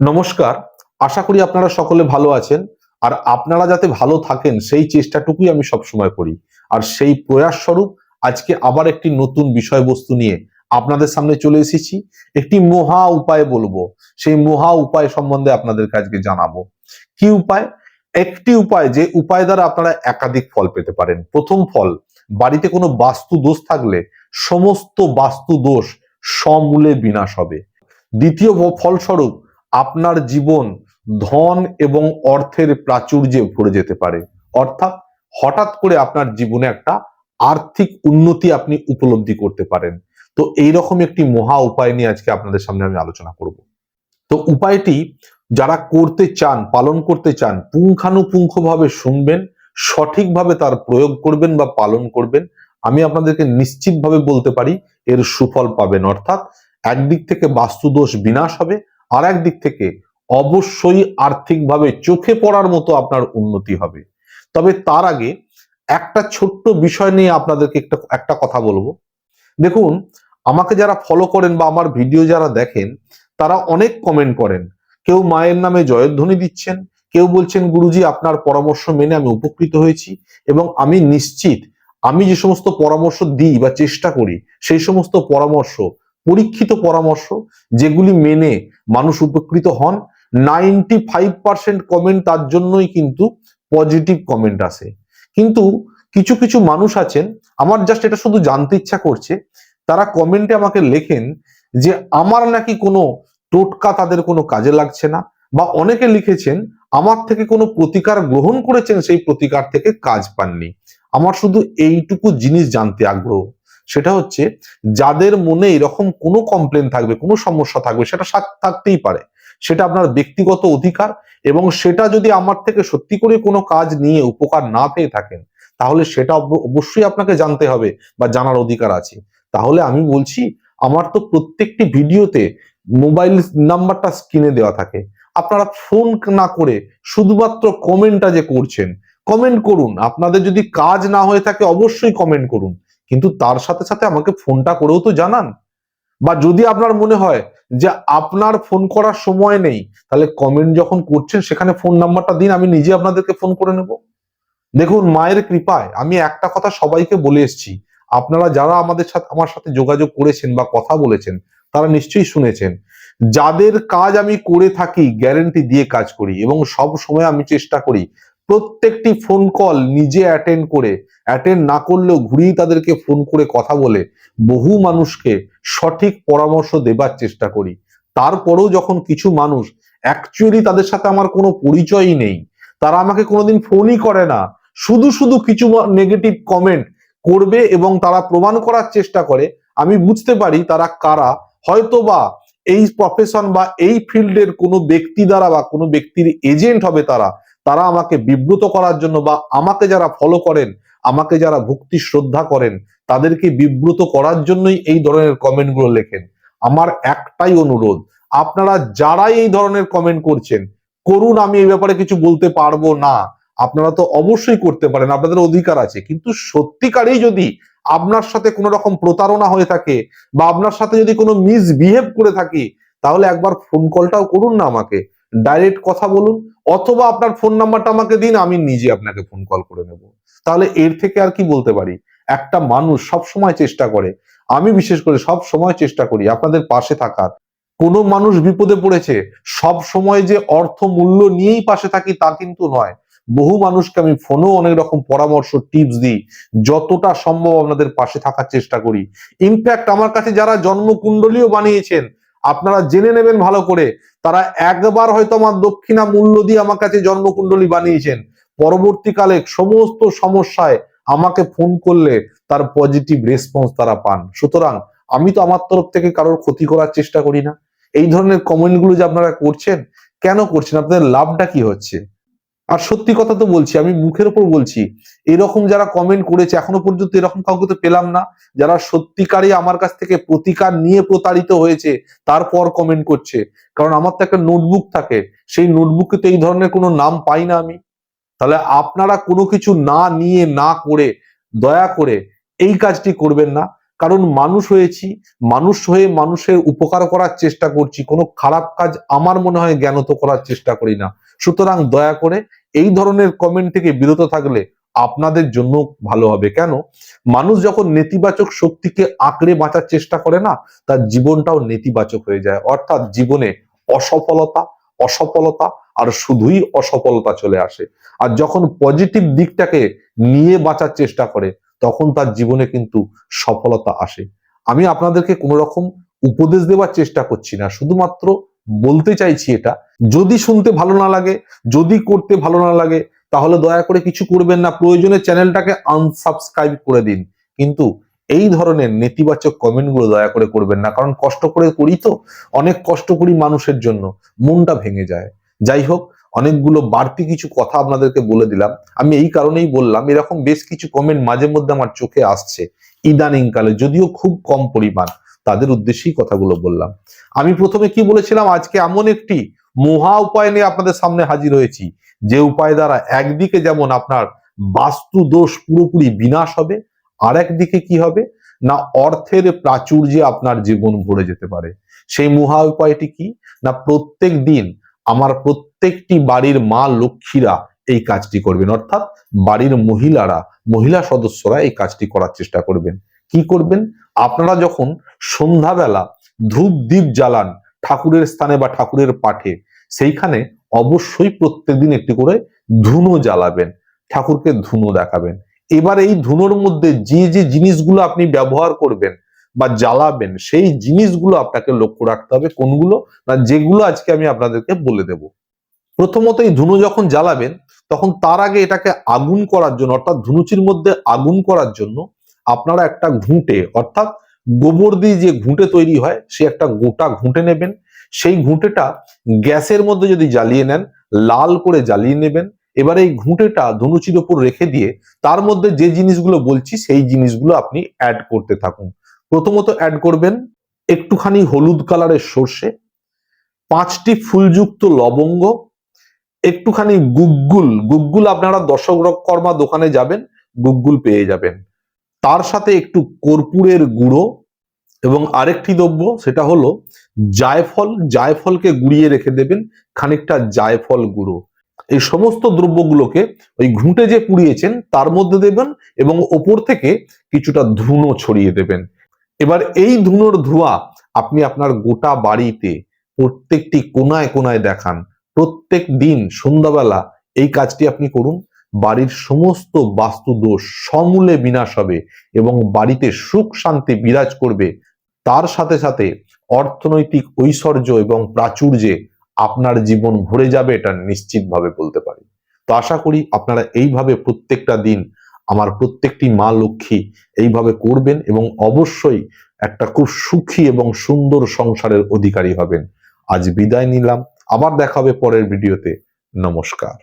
নমস্কার, আশা করি আপনারা সকলে ভালো আছেন। আর আপনারা যাতে ভালো থাকেন, সেই চেষ্টাটুকুই আমি সবসময় করি। আর সেই প্রয়াস স্বরূপ আজকে আবার একটি নতুন বিষয়বস্তু নিয়ে আপনাদের সামনে চলে এসেছি। একটি মহা উপায় বলব। সেই মহা উপায় সম্বন্ধে আপনাদেরকে আজকে জানাব। কি উপায়? একটি উপায় যে উপায় দ্বারা আপনারা একাধিক ফল পেতে পারেন। প্রথম ফল, বাড়িতে কোনো বাস্তু দোষ থাকলে সমস্ত বাস্তু দোষ সমূলে বিনাশ হবে। দ্বিতীয় ফলস্বরূপ আপনার জীবন ধন এবং অর্থের প্রাচুর্যে ভরে যেতে পারে। অর্থাৎ হঠাৎ করে আপনার জীবনে একটা আর্থিক উন্নতি আপনি উপলব্ধি করতে পারেন। তো এইরকম একটি মহা উপায় নিয়ে আজকে আপনাদের সামনে আমি আলোচনা করব। তো উপায়টি, যারা করতে চান, পালন করতে চান, পুঙ্খানুপুঙ্খভাবে শুনবেন, সঠিকভাবে তার প্রয়োগ করবেন বা পালন করবেন, আমি আপনাদেরকে নিশ্চিতভাবে বলতে পারি, এর সুফল পাবেন। অর্থাৎ একদিক থেকে বাস্তুদোষ বিনাশ হবে আর একদিক থেকে অবশ্যই আর্থিকভাবে চোখে পড়ার মতো আপনার উন্নতি হবে। তবে তার আগে একটা ছোট্ট বিষয় নিয়ে আপনাদেরকে একটা একটা কথা বলব। দেখুন, আমাকে যারা ফলো করেন বা আমার ভিডিও যারা দেখেন, তারা অনেক কমেন্ট করেন। কেউ মায়ের নামে জয়ধ্বনি দিচ্ছেন, কেউ বলছেন, গুরুজি, আপনার পরামর্শ মেনে আমি উপকৃত হয়েছি এবং আমি নিশ্চিত আমি যে সমস্ত পরামর্শ দিই বা চেষ্টা করি, সেই সমস্ত পরামর্শ পরীক্ষিত পরামর্শ যেগুলি মেনে মানুষ উপকৃত হন। নাইনটি ফাইভ পার্সেন্ট কমেন্ট তার জন্যই কিন্তু পজিটিভ কমেন্ট আসে। কিন্তু কিছু কিছু মানুষ আছেন, আমার জাস্ট এটা শুধু জানতে ইচ্ছা করছে, তারা কমেন্টে আমাকে লেখেন যে, আমার নাকি কোনো টোটকা তাদের কোনো কাজে লাগছে না। বা অনেকে লিখেছেন, আমার থেকে কোনো প্রতিকার গ্রহণ করেছেন, সেই প্রতিকার থেকে কাজ পাননি। আমার শুধু এইটুকু জিনিস জানতে আগ্রহ। সেটা হচ্ছে যাদের মনে এরকম কোনো কমপ্লেন থাকবে, কোনো সমস্যা থাকবে, সেটা থাকতেই পারে। সেটা আপনার ব্যক্তিগত অধিকার এবং সেটা যদি আমার থেকে সত্যি করে কোনো কাজ নিয়ে উপকার না পেয়ে থাকেন, তাহলে সেটা অব- অবশ্যই আপনাকে জানতে হবে বা জানার অধিকার আছে। তাহলে আমি বলছি, আমার তো প্রত্যেকটি ভিডিওতে মোবাইল নাম্বারটা স্ক্রিনে দেওয়া থাকে। আপনারা ফোন না করে শুধুমাত্র কমেন্টটা যে করছেন কমেন্ট করুন। আপনাদের যদি কাজ না হয়ে থাকে, অবশ্যই কমেন্ট করুন। কিন্তু তার সাথে সাথে আমাকে ফোনটা করেও তো জানান। বা যদি আপনার মনে হয় যে আপনার ফোন করার সময় নেই, তাহলে কমেন্ট যখন করছেন সেখানে ফোন নাম্বারটা দিন, আমি নিজে আপনাদেরকে ফোন করে নেব। দেখুন, মায়ের কৃপায় আমি একটা কথা সবাইকে বলে এসেছি। আপনারা যারা আমাদের সাথে, আমার সাথে যোগাযোগ করেছেন বা কথা বলেছেন, তারা নিশ্চয়ই শুনেছেন। যাদের কাজ আমি করে থাকি গ্যারেন্টি দিয়ে কাজ করি এবং সব সময় আমি চেষ্টা করি প্রত্যেকটি ফোন কল নিজে অ্যাটেন্ড করে অ্যাটেন্ড না করলেও ঘুরিয়ে তাদেরকে ফোন করে কথা বলে, বহু মানুষকে সঠিক পরামর্শ দেবার চেষ্টা করি। তারপরেও যখন কিছু মানুষ অ্যাকচুয়ালি তাদের সাথে আমার কোনো পরিচয়ই নেই, তারা আমাকে কোনোদিন ফোনই করে না। শুধু শুধু কিছু নেগেটিভ কমেন্ট করবে এবং তারা প্রমাণ করার চেষ্টা করে। আমি বুঝতে পারি তারা কারা। হয়তো বা এই প্রফেশন বা এই ফিল্ডের কোনো ব্যক্তি দ্বারা বা কোনো ব্যক্তির এজেন্ট হবে তারা। তারা আমাকে বিব্রত করার জন্য বা আমাকে যারা ফলো করেন, আমাকে যারা ভক্তি শ্রদ্ধা করেন, তাদেরকে বিব্রত করার জন্যই এই ধরনের কমেন্টগুলো লেখেন। আমার একটাই অনুরোধ, আপনারা যারাই এই ধরনের কমেন্ট করছেন, করুন, আমি এই ব্যাপারে কিছু বলতে পারব না। আপনারা তো অবশ্যই করতে পারেন, আপনাদের অধিকার আছে। কিন্তু সত্যিকারেই যদি আপনার সাথে কোনো রকম প্রতারণা হয়ে থাকে বা আপনার সাথে যদি কোনো মিসবিহেভ করে থাকি, তাহলে একবার ফোন কলটাও করুন না আমাকে। ডাইরেক্ট কথা বলুন, অথবা আপনার ফোন নাম্বারটা আমাকে দিন, আমি নিজে আপনাকে ফোন কল করে নেব। তাহলে এর থেকে আর কি বলতে পারি? একটা মানুষ সব সময় চেষ্টা করে, আমি বিশেষ করে সব সময় চেষ্টা করি, আপনাদের পাশে থাকার। কোনো মানুষ বিপদে পড়েছে, সব সময় যে অর্থ মূল্য নিয়েই পাশে থাকি তা কিন্তু নয়। বহু মানুষকে আমি ফোনেও অনেক রকম পরামর্শ টিপস দিই, যতটা সম্ভব আপনাদের পাশে থাকার চেষ্টা করি। ইনফ্যাক্ট আমার কাছে যারা জন্মকুণ্ডলীও বানিয়েছেন আপনারা জেনে নেবেন ভালো করে, তারা একবার হয়তো আমার দক্ষিণা মূল্য দিয়ে আমার কাছে জন্মকুণ্ডলী বানিয়েছেন। পরবর্তীকালে সমস্ত সমস্যায় আমাকে ফোন করলে তার পজিটিভ রেসপন্স তারা পান। সুতরাং আমি তো আমার তরফ থেকে কারোর ক্ষতি করার চেষ্টা করি না। এই ধরনের কমেন্টগুলো যে আপনারা করছেন, কেন করছেন? আপনাদের লাভটা কি হচ্ছে? আর সত্যি কথা তো বলছি, আমি মুখের উপর বলছি, এরকম যারা কমেন্ট করেছে, এখনও পর্যন্ত এরকম কাউকে তো পেলাম না। যারা সত্যিকারই আমার কাছ থেকে প্রতিকার নিয়ে প্রতারিত হয়েছে, তারপর কমেন্ট করছে। কারণ আমার তো একটা নোটবুক থাকে, সেই নোটবুকে তো এই ধরনের কোনো নাম পাই না আমি। তাহলে আপনারা কোনো কিছু না নিয়ে, না করে, দয়া করে এই কাজটি করবেন না। কারণ মানুষ হয়েছি, মানুষ হয়ে মানুষের উপকার করার চেষ্টা করছি। কোনো খারাপ কাজ আমার মনে হয় জ্ঞানত করার চেষ্টা করি না। সুতরাং দয়া করে এই ধরনের কমেন্ট থেকে বিরত থাকলে আপনাদের জন্য ভালো হবে। কেন? মানুষ যখন নেতিবাচক শক্তিকে আঁকড়ে বাঁচার চেষ্টা করে না, তার জীবনটাও নেতিবাচক হয়ে যায়। অর্থাৎ জীবনে অসফলতা অসফলতা আর শুধুই অসফলতা চলে আসে। আর যখন পজিটিভ দিকটাকে নিয়ে বাঁচার চেষ্টা করে, তখন তার জীবনে কিন্তু সফলতা আসে। আমি আপনাদেরকে কোনো রকম উপদেশ দেওয়ার চেষ্টা করছি না। শুধুমাত্র বলতে চাইছি এটা, যদি শুনতে ভালো না লাগে, যদি করতে ভালো না লাগে, তাহলে দয়া করে কিছু করবেন না, প্রয়োজনে চ্যানেলটাকে আনসাবস্ক্রাইব করে দিন। কিন্তু এই ধরনের নেতিবাচক কমেন্টগুলো দয়া করে করবেন না, কারণ কষ্ট করে করি তো, অনেক কষ্ট করি মানুষের জন্য, মনটা ভেঙে যায়। যাই হোক, অনেকগুলো বাড়তি কিছু কথা আপনাদেরকে বলে দিলাম। আমি এই কারণেই বললাম, এরকম বেশ কিছু কমেন্ট মাঝে মধ্যে আমার চোখে আসছে ইদানিং কালে যদিও খুব কম পরিমাণ। তাদের উদ্দেশ্যেই কথাগুলো বললাম। আমি প্রথমে কি বলেছিলাম? আজকে এমন একটি মহা উপায় নিয়ে আপনাদের সামনে হাজির হয়েছি। যে উপায় দ্বারা একদিকে যেমন আপনার বাস্তু দোষ পুরোপুরি বিনাশ হবে আর একদিকে কি হবে? না অর্থের প্রাচুর্যে আপনার জীবন ভরে যেতে পারে। সেই মহা উপায়টি কি? না প্রত্যেক দিন আমার প্রত্যেকটি বাড়ির মা লক্ষ্মীরা এই কাজটি করবেন। অর্থাৎ বাড়ির মহিলারা, মহিলা সদস্যরা এই কাজটি করার চেষ্টা করবেন। কি করবেন? আপনারা যখন সন্ধ্যাবেলা ধূপ দ্বীপ জ্বালান ঠাকুরের স্থানে বা ঠাকুরের পাঠে, সেইখানে অবশ্যই প্রত্যেকদিন একটি করে ধুনো জ্বালাবেন, ঠাকুরকে ধুনো দেখাবেন। এবার এই ধুনোর মধ্যে যে যে জিনিসগুলো আপনি ব্যবহার করবেন বা জ্বালাবেন, সেই জিনিসগুলো আপনাকে লক্ষ্য রাখতে হবে কোনগুলো না যেগুলো আজকে আমি আপনাদেরকে বলে দেব। প্রথমত এই ধুনো যখন জ্বালাবেন, তখন তার আগে এটাকে আগুন করার জন্য, অর্থাৎ ধুনুচির মধ্যে আগুন করার জন্য আপনারা একটা ঘুঁটে, অর্থাৎ গোবর দিয়ে যে ঘুঁটে তৈরি হয়, সে একটা গোটা ঘুঁটে নেবেন। সেই ঘুঁটেটা গ্যাসের মধ্যে যদি জ্বালিয়ে নেন, লাল করে জ্বালিয়ে নেবেন। এবার এই ঘুঁটেটা ধনুচির ওপর রেখে দিয়ে তার মধ্যে যে জিনিসগুলো বলছি, সেই জিনিসগুলো আপনি অ্যাড করতে থাকুন। প্রথমত অ্যাড করবেন একটুখানি হলুদ কালারের সর্ষে, পাঁচটি ফুলযুক্ত লবঙ্গ, একটুখানি গুগ্গুল। গুগ্গুল আপনারা দশক কর্মা দোকানে যাবেন, গুগ্গুল পেয়ে যাবেন। তার সাথে একটু কর্পূরের গুঁড়ো এবং আরেকটি দ্রব্য, সেটা হলো জায়ফল। জায়ফলকে গুঁড়িয়ে রেখে দেবেন খানিকটা জায়ফল গুঁড়ো। এই সমস্ত দ্রব্যগুলোকে ওই ঘুঁটে যে পুড়িয়েছেন, তার মধ্যে দেবেন এবং ওপর থেকে কিছুটা ধুনো ছড়িয়ে দেবেন। এবার এই ধুনোর ধোঁয়া আপনি আপনার গোটা বাড়িতে, প্রত্যেকটি কোনায় কোনায় দেখান। প্রত্যেক দিন, সন্ধ্যাবেলা এই কাজটি আপনি করুন। বাড়ির সমস্ত বাস্তু দোষ সমূলে বিনাশ হবে এবং বাড়িতে সুখ শান্তি বিরাজ করবে। তার সাথে সাথে অর্থনৈতিক ঐশ্বর্য এবং প্রাচুর্যে আপনার জীবন ভরে যাবে এটা নিশ্চিতভাবে বলতে পারি। তো আশা করি আপনারা এইভাবে প্রত্যেকটা দিন আমার প্রত্যেকটি মা লক্ষ্মী এইভাবে করবেন এবং অবশ্যই একটা খুব সুখী এবং সুন্দর সংসারের অধিকারী হবেন। আজ বিদায় নিলাম। আবার দেখা হবে পরের ভিডিওতে। নমস্কার।